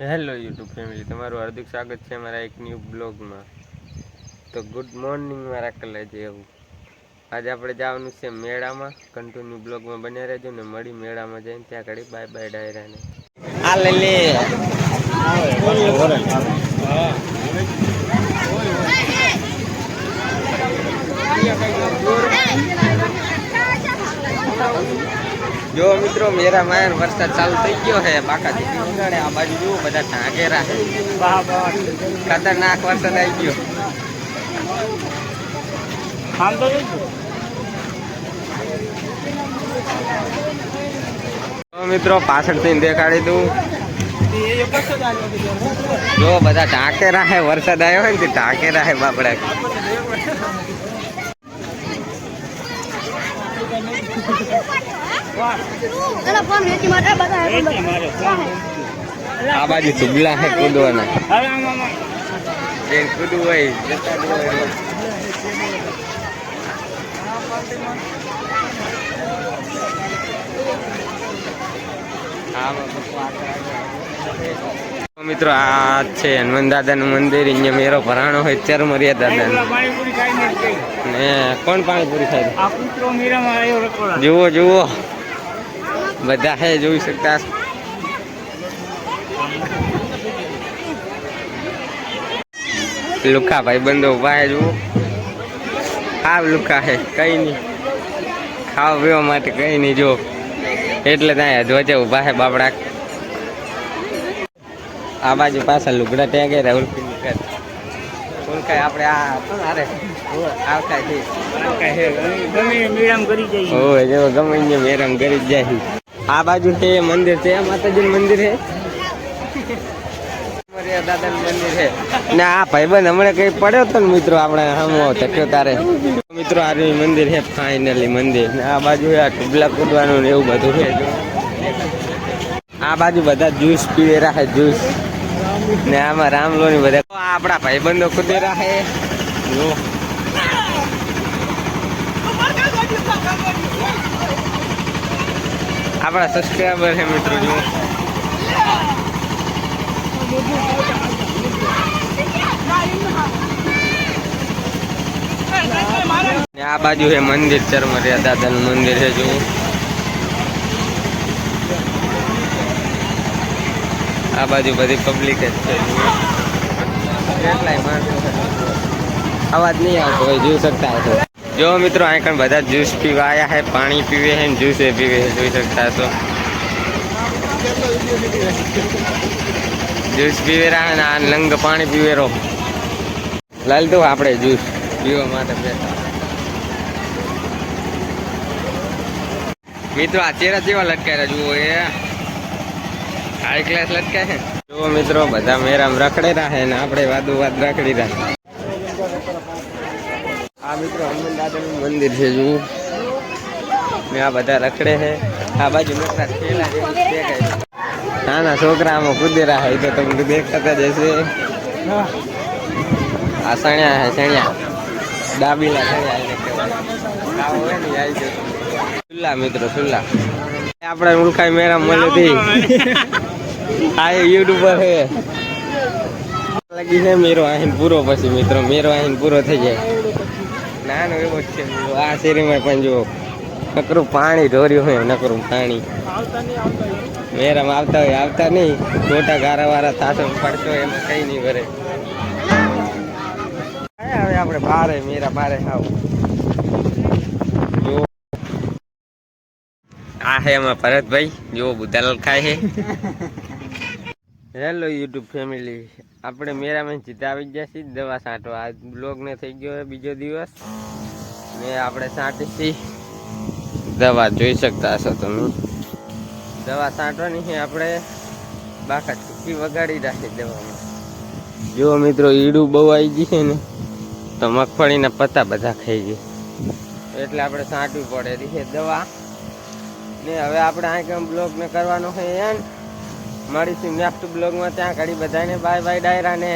Hello YouTube family તમારું હાર્દિક સ્વાગત છે મારા એક ન્યૂ બ્લોગમાં તો ગુડ મોર્નિંગ મારા કલેજે એવું. આજે આપણે જવાનું છે મેળામાં. કન્ટિન્યુ બ્લોગમાં બન્યા રહેજો ને મળી મેળામાં જઈને ત્યાં ઘડી બાય બાય ડાયરાને. આ લે લે. જો મિત્રો મેરા માયર વરસાદ ચાલુ થઈ ગયો છે. બાકા ચીકી ઉગાડે આ બાજુ જુઓ બધા ઢાંકેરા ખતરનાક વરસાદ આવી ગયો. તો મિત્રો પાછળથી દેખાડી દઉં. જો બધા ઢાંકેરા હે વરસાદ આવ્યો હોય ને ઢાંકે છે બાપડા. આ બાજુ સુગલા હે કૂદવાના. જે કૂદવું હોય જતા મિત્રો આ છે હનુમાન દાદાનું મંદિર. અહીંયા મેરો ભરાણો હોય ચાર મર્યા દાદા ને કોણ પાણીપુરી ખાય જુઓ જુઓ. બધા હે જોઈ શકતા. લુખા ભાઈ બંધો ઊભા હે જુઓ. ખાવ લુખા હે કઈ નહીં. ખાવા પીવા માટે કઈ નહીં જો એટલે ત્યાં ધ્વજે ઊભા હે બાબડા. આ બાજુ પાછા લુગડા ત્યાં ગયા રાહુલ ઉલકાય આપણે આ શું અરે આવતા છે. ઓય જો ગમે મેરામ કરી જાય. આ બાજુ છે મંદિર છે માતાજીનું મંદિર છે. દાદાનું મંદિર છે. ને આ ભાઈબંધ હમણાં કઈ પડ્યો તો ને મિત્રો આપણે હમો ચક્યો તારે. મિત્રો આ મંદિર છે ફાઇનલી મંદિર. ને આ બાજુ આ ટુબલા કૂદવાનું ને એવું બધું છે. આ બાજુ બધા જ્યુસ પીવે રાખે જ્યુસ ને આમાં રામલો ની બધા આપણા ભાઈબંધો કૂદે રાખે. જો. આપણા સબસ્ક્રાઈબર છે મિત્રો જો આ બાજુ છે મંદિર, ચરમરિયા દાદાનું મંદિર છે જો આ બાજુ બધી પબ્લિક જ છે. અવાજ નહીં આવતો હોય જોઈ શકતા હશો જો મિત્રો, અહીં કણ બધા જ્યુસ પીવા આવ્યા છે પાણી પીવે છે જ્યુસ એ પીવે છે જોઈ શકતા છો જ્યુસ પીવે રહ્યા ને, આ લંગ પાણી પીવે રહો. લાલ દો આપણે જ્યુસ પીવા માટે બેઠા મિત્રો, આ ચેરા ચેવા લટકાયા જુઓ એ. હાઈ ક્લાસ લટકાય જુઓ મિત્રો, બધા મેરામ રખડેલા છે ને, આપણે વાદુ વાદ રખડી રહ્યા. આ મિત્રો હનુમાન દાદાનું મંદિર છે, જુઓ. ને આ બધા રખડે છે. આ બાજુ મોટા થેલા જેવું છે. નાના છોકરા આમાં કૂદેરા હોય તો તમને દેખાતા જ આ સણ્યા હે સણ્યા. ડાબીલા સણ્યા એને કહેવાય. હોય ને આવી જતો સુલ્લા મિત્રો, સુલ્લા. આપણે ઉલખાઈ મેરા મળે આ યુટ્યુબર છે. લાગી છે, મેરો આહીન પૂરો પછી, મિત્રો. મેરો આહીન પૂરો થઈ જાય. નાનો એવો છે. આ શેરીમાં પણ જો નકરું પાણી ઢોર્યું હોય, નકરું પાણી. મેરામાં આવતા હોય, આવતા નહીં. મોટા ગારા વાળા થાતો પડતો એમાં કઈ નહીં ભરે. હવે આપણે બારે, મેરા બારે આવ આ હે એમાં ભરતભાઈ. જો બુધાલાલ ખાય છે હેલો યુટ્યુબ ફેમિલી આપણે મેરામાં જીતા આવી ગયા છીએ. દવા છાંટવા આજ બ્લોગ ને થઈ ગયો બીજો દિવસ. ને આપણે છાંટીશી દવા જોઈ શકતા હશો તમે. દવા છાંટવાની છે આપણે. બાકા ચૂકી વગાડી રાખી દવામાં. જો મિત્રો, ઈડું બહુ આવી ગઈ છે ને, તો મગફળીના પત્તા બધા ખાઈ ગઈ એટલે આપણે છાંટવી પડે છે દવા. ને હવે આપણે આ કેમ બ્લોગ ને કરવાનો છે એન મળીશું નેક્સ્ટ બ્લોગમાં ત્યાં ઘડી બધાને બાય બાય ડાયરા ને